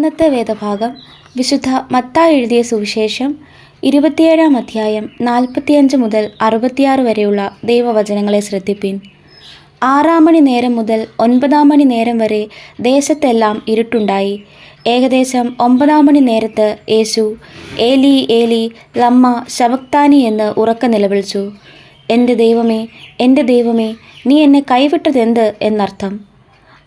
ഇന്നത്തെ വേദഭാഗം വിശുദ്ധ മത്തായി എഴുതിയ സുവിശേഷം ഇരുപത്തിയേഴാം അധ്യായം നാൽപ്പത്തിയഞ്ച് മുതൽ അറുപത്തിയാറ് വരെയുള്ള ദൈവവചനങ്ങളെ ശ്രദ്ധിപ്പിൻ. ആറാം മണി നേരം മുതൽ ഒൻപതാം മണി നേരം വരെ ദേശത്തെല്ലാം ഇരുട്ടുണ്ടായി. ഏകദേശം ഒമ്പതാം മണി നേരത്ത് യേശു ഏലി ഏലി ലമ്മ ശബക്താനി എന്ന് ഉറക്ക നിലവിളിച്ചു. എന്റെ ദൈവമേ എന്റെ ദൈവമേ നീ എന്നെ കൈവിട്ടതെന്ത്? എന്നർത്ഥം.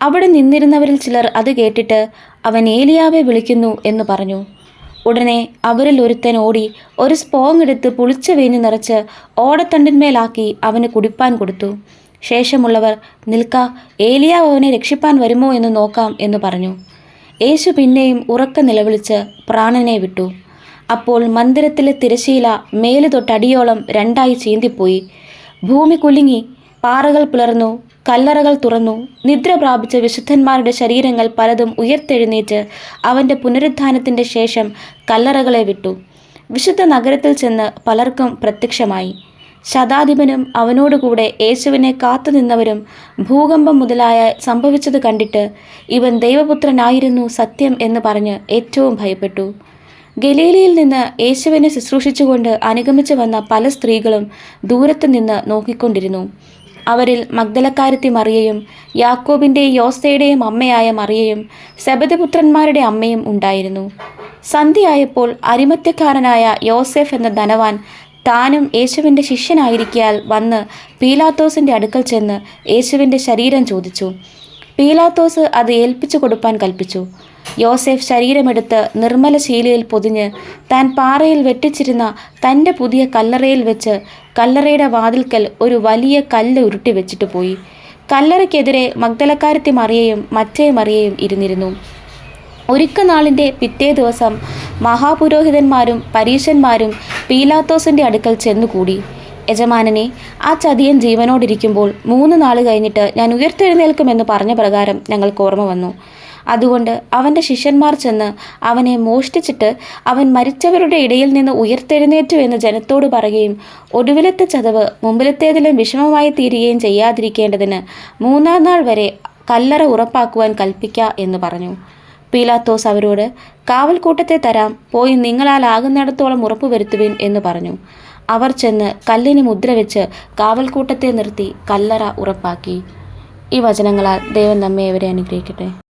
അവിടെ നിന്നിരുന്നവരിൽ ചിലർ അത് കേട്ടിട്ട് അവൻ ഏലിയാവെ വിളിക്കുന്നു എന്ന് പറഞ്ഞു. ഉടനെ അവരിൽ ഒരുത്തൻ ഓടി ഒരു സ്പോങ് എടുത്ത് പുളിച്ച വീഞ്ഞു നിറച്ച് ഓടത്തണ്ടിന്മേലാക്കി അവന് കുടിപ്പാൻ കൊടുത്തു. ശേഷമുള്ളവർ നിൽക്ക ഏലിയാവ് അവനെ രക്ഷിപ്പാൻ വരുമോ എന്ന് നോക്കാം എന്ന് പറഞ്ഞു. യേശു പിന്നെയും ഉറക്ക നിലവിളിച്ച് പ്രാണനെ വിട്ടു. അപ്പോൾ മന്ദിരത്തിലെ തിരശീല മേലു തൊട്ടടിയോളം രണ്ടായി ചീന്തിപ്പോയി. ഭൂമി കുലുങ്ങി പാറകൾ പിളർന്നു കല്ലറകൾ തുറന്നു. നിദ്ര പ്രാപിച്ച വിശുദ്ധന്മാരുടെ ശരീരങ്ങൾ പലതും ഉയർത്തെഴുന്നേറ്റ് അവന്റെ പുനരുത്ഥാനത്തിന്റെ ശേഷം കല്ലറകളെ വിട്ടു. വിശുദ്ധ നഗരത്തിൽ ചെന്ന് പലർക്കും പ്രത്യക്ഷമായി. ശതാധിപനും അവനോടുകൂടെ യേശുവിനെ കാത്തുനിന്നവരും ഭൂകമ്പം മുതലായ സംഭവിച്ചത് കണ്ടിട്ട് ഇവൻ ദൈവപുത്രനായിരുന്നു സത്യം എന്ന് പറഞ്ഞ് ഏറ്റവും ഭയപ്പെട്ടു. ഗലീലയിൽ നിന്ന് യേശുവിനെ ശുശ്രൂഷിച്ചുകൊണ്ട് അനുഗമിച്ചു വന്ന പല സ്ത്രീകളും ദൂരത്തു നിന്ന് നോക്കിക്കൊണ്ടിരുന്നു. അവരിൽ മഗ്ദലക്കാരത്തി മറിയയും യാക്കോബിന്റെയും യോസ്തയുടെയും അമ്മയായ മറിയയും സബദപുത്രന്മാരുടെ അമ്മയും ഉണ്ടായിരുന്നു. സന്ധ്യയായപ്പോൾ അരിമത്യക്കാരനായ യോസെഫ് എന്ന ധനവാൻ താനും യേശുവിന്റെ ശിഷ്യനായിരിക്കാൽ വന്ന് പീലാത്തോസിന്റെ അടുക്കൽ ചെന്ന് യേശുവിന്റെ ശരീരം ചോദിച്ചു. പീലാത്തോസ് അത് ഏൽപ്പിച്ചു കൊടുപ്പാൻ കൽപ്പിച്ചു. യോസെഫ് ശരീരമെടുത്ത് നിർമ്മല ശീലയിൽ പൊതിഞ്ഞ് താൻ പാറയിൽ വെട്ടിച്ചിരുന്ന തന്റെ പുതിയ കല്ലറയിൽ വെച്ച് കല്ലറയുടെ വാതിൽക്കൽ ഒരു വലിയ കല്ല് ഉരുട്ടി വെച്ചിട്ട് പോയി. കല്ലറയ്ക്കെതിരെ മഗ്ദലക്കാരത്തി മറിയയും മറ്റേ മറിയയും ഇരുന്നിരുന്നു. ഒരുക്കനാളിന്റെ പിറ്റേ ദിവസം മഹാപുരോഹിതന്മാരും പരീശന്മാരും പീലാത്തോസിന്റെ അടുക്കൽ ചെന്നുകൂടി. യജമാനനെ ആ ചതിയൻ ജീവനോടിരിക്കുമ്പോൾ മൂന്ന് നാൾ കഴിഞ്ഞിട്ട് ഞാൻ ഉയർത്തെഴുന്നേൽക്കുമെന്ന് പറഞ്ഞ പ്രകാരം ഞങ്ങൾക്ക് ഓർമ്മ വന്നു. അതുകൊണ്ട് അവന്റെ ശിഷ്യന്മാർ ചെന്ന് അവനെ മോഷ്ടിച്ചിട്ട് അവൻ മരിച്ചവരുടെ ഇടയിൽ നിന്ന് ഉയർത്തെഴുന്നേറ്റു എന്ന് ജനത്തോട് പറയുകയും ഒടുവിലത്തെ ചതവ് മുമ്പിലത്തേതിലും വിഷമമായി തീരുകയും ചെയ്യാതിരിക്കേണ്ടതിന് മൂന്നാം നാൾ വരെ കല്ലറ ഉറപ്പാക്കുവാൻ കൽപ്പിക്ക എന്ന് പറഞ്ഞു. പീലാത്തോസ് അവരോട് കാവൽക്കൂട്ടത്തെ തരാം പോയി നിങ്ങളാൽ ആകുന്നിടത്തോളം ഉറപ്പ് വരുത്തുവിൻ എന്ന് പറഞ്ഞു. അവർ ചെന്ന് കല്ലിന് മുദ്ര വെച്ച് കാവൽക്കൂട്ടത്തെ നിർത്തി കല്ലറ ഉറപ്പാക്കി. ഈ വചനങ്ങളാൽ ദൈവം നമ്മെ അവരെ അനുഗ്രഹിക്കട്ടെ.